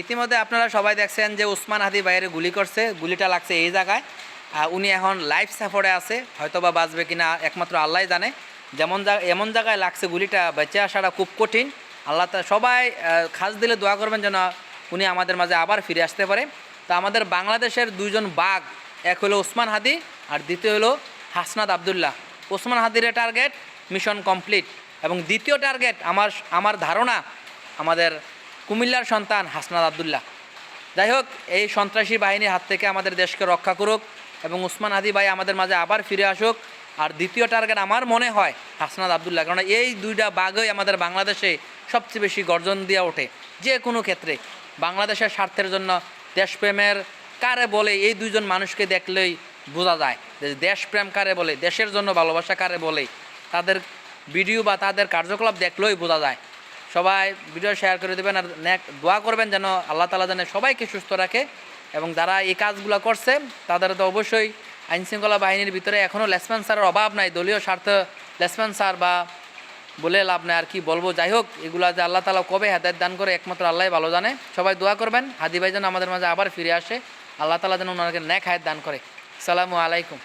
ইতিমধ্যে আপনারা সবাই দেখছেন যে উসমান হাদি বাইরে গুলি করছে, গুলিটা লাগছে এই জায়গায়। আর উনি এখন লাইফ সাপোর্টে আছে হয়তো বা বাঁচবে কিনা একমাত্র আল্লাহ জানে। যেমন এমন জায়গায় লাগছে গুলিটা বেঁচে আসাটা খুব কঠিন। আল্লাহ তা সবাই খাস দিলে দোয়া করবেন যেন উনি আমাদের মাঝে আবার ফিরে আসতে পারে। তো আমাদের বাংলাদেশের দুইজন বাঘ, এক হলো উসমান হাদি আর দ্বিতীয় হলো হাসনাদ আবদুল্লাহ। ওসমান হাদির টার্গেট মিশন কমপ্লিট এবং দ্বিতীয় টার্গেট আমার আমার ধারণা আমাদের কুমিল্লার সন্তান হাসনাদ আবদুল্লাহ। যাই হোক, এই সন্ত্রাসী বাহিনীর হাত থেকে আমাদের দেশকে রক্ষা করুক এবং উসমান হাদি ভাই আমাদের মাঝে আবার ফিরে আসুক। আর দ্বিতীয় টার্গেট আমার মনে হয় হাসনাদ আবদুল্লাহ কারণ এই দুইটা বাঘই আমাদের বাংলাদেশে সবচেয়ে বেশি গর্জন দিয়ে ওঠে। যে কোনো ক্ষেত্রে বাংলাদেশের স্বার্থের জন্য দেশপ্রেমের কারে বলে এই দুইজন মানুষকে দেখলেই বোঝা যায় যে দেশপ্রেম কারে বলে, দেশের জন্য ভালোবাসা কারে বলে, তাদের ভিডিও বা তাদের কার্যকলাপ দেখলেই বোঝা যায়। সবাই ভিডিও শেয়ার করে দেবেন আর দোয়া করবেন যেন আল্লাহ তালা যেন সবাইকে সুস্থ রাখে এবং যারা এই কাজগুলো করছে, তাদের তো অবশ্যই আইনশৃঙ্খলা বাহিনীর ভিতরে এখনও লেসম্যান স্যারের অভাব নাই, দলীয় স্বার্থ লেসম্যান স্যার বা বলে লাভ নেই আর কি বলব। যাই হোক, এগুলা যে আল্লাহ তালা কবে হেদায়ত দান করে একমাত্র আল্লাহ ভালো জানে। সবাই দোয়া করবেন। হাদি ভাই যেন আমাদের মাঝে আবার ফিরে আসে। আল্লাহ তালা যেন ওনাকে ন্যাক হায়াত দান করে। সালামু আলাইকুম।